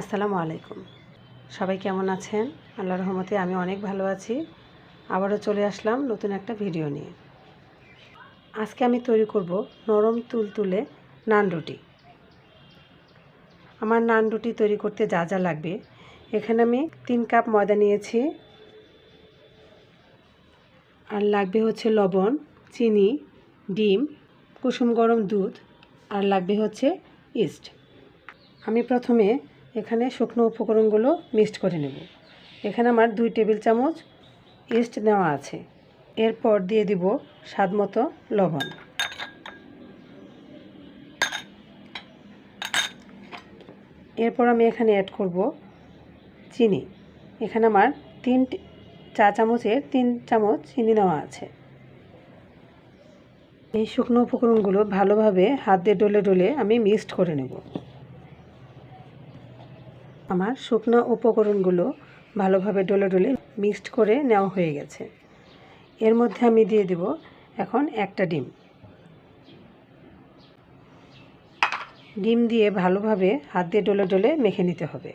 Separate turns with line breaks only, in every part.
আসসালামু আলাইকুম। সবাই কেমন আছেন? আল্লাহ রহমতে আমি অনেক ভালো আছি। আবারও চলে আসলাম নতুন একটা ভিডিও নিয়ে। আজকে আমি তৈরি করব নরম তুলতুলে নান রুটি। আমার নান রুটি তৈরি করতে যা যা লাগবে। এখানে আমি তিন কাপ ময়দা নিয়েছি। আর লাগবে হচ্ছে লবণ, চিনি, ডিম, কুসুম গরম দুধ, আর লাগবে হচ্ছে ইস্ট। আমি প্রথমে এখানে শুকনো উপকরণগুলো মিক্সড করে নেব। এখানে আমার দুই টেবিল চামচ ইস্ট নেওয়া আছে। এরপর দিয়ে দিব স্বাদ মতো লবণ। এরপর আমি এখানে অ্যাড করব চিনি। এখানে আমার তিন চা চামচের তিন চামচ চিনি নেওয়া আছে। এই শুকনো উপকরণগুলো ভালোভাবে হাত দিয়ে ডলে ডলে আমি মিক্সড করে নেব। আমার শুকনো উপকরণগুলো ভালোভাবে ডলে ডলে মিক্সড করে নেওয়া হয়ে গেছে। এর মধ্যে আমি দিয়ে দেব এখন একটা ডিম। ডিম দিয়ে ভালোভাবে হাত দিয়ে ডলে ডলে মেখে নিতে হবে।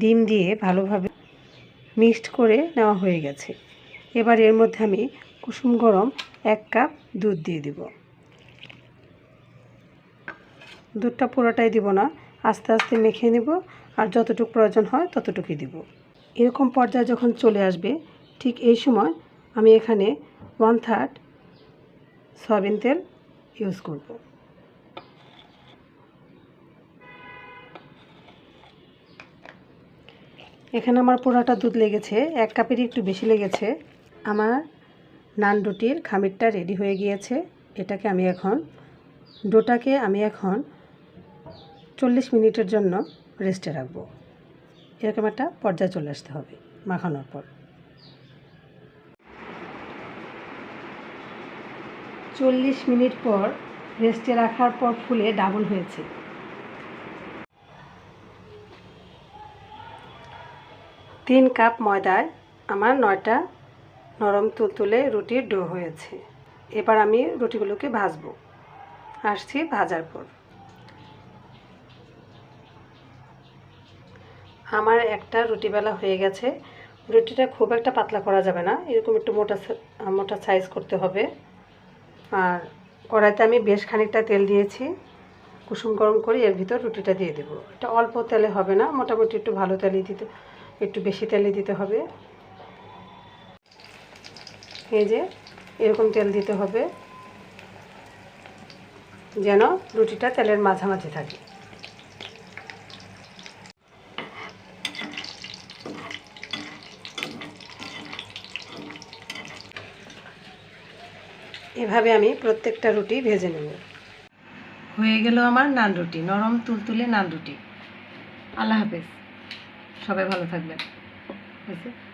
ডিম দিয়ে ভালোভাবে মিক্সড করে নেওয়া হয়ে গেছে। এবার এর মধ্যে আমি কুসুম গরম এক কাপ দুধ দিয়ে দিব। দুধটা পুরোটাই দিব না আস্তে আস্তে মেখে নেব আর যতটুকু প্রয়োজন হয় ততটুকুই দিব। এরকম পর্যায়ে যখন চলে আসবে, ঠিক এই সময় আমি এখানে ওয়ান থার্ড সয়াবিন তেল ইউজ করব। এখানে আমার পুরাটা দুধ লেগেছে, এক কাপেরই একটু বেশি লেগেছে। আমার নান রুটির খামিরটা রেডি হয়ে গিয়েছে। এটাকে আমি এখন, ডোটাকে আমি এখন চল্লিশ মিনিটের জন্য রেস্টে রাখব। এরকম একটা পর্যায়ে চলে আসতে হবে, মাখানোর পর। চল্লিশ মিনিট পর রেস্টে রাখার পর ফুলে ডাবল হয়েছে। তিন কাপ ময়দায় আমার নয়টা নরম তুলতুলে রুটির ডো হয়েছে। এবার আমি রুটিগুলোকে ভাজবো। আসছি ভাজার পর। আমার একটা রুটি বেলা হয়ে গেছে। রুটিটা খুব একটা পাতলা করা যাবে না। এরকম একটু মোটা মোটা সাইজ করতে হবে। আর কড়াইতে আমি বেশ খানিকটা তেল দিয়েছি। কুসুম গরম করে এর ভিতর রুটিটা দিয়ে দেবো। এটা অল্প তেলে হবে না, মোটামুটি একটু ভালো তেলই দিতে, একটু বেশি তেলে দিতে হবে। এই যে, এরকম তেল দিতে হবে। যেন রুটিটা তেলের মাঝামাঝি থাকে। এভাবে আমি প্রত্যেকটা রুটি ভেজে নেব। হয়ে গেল আমার নান রুটি, নরম তুলতুলে নান রুটি। আল্লাহ হাফেজ। সবাই ভালো থাকবেন। হয়েছে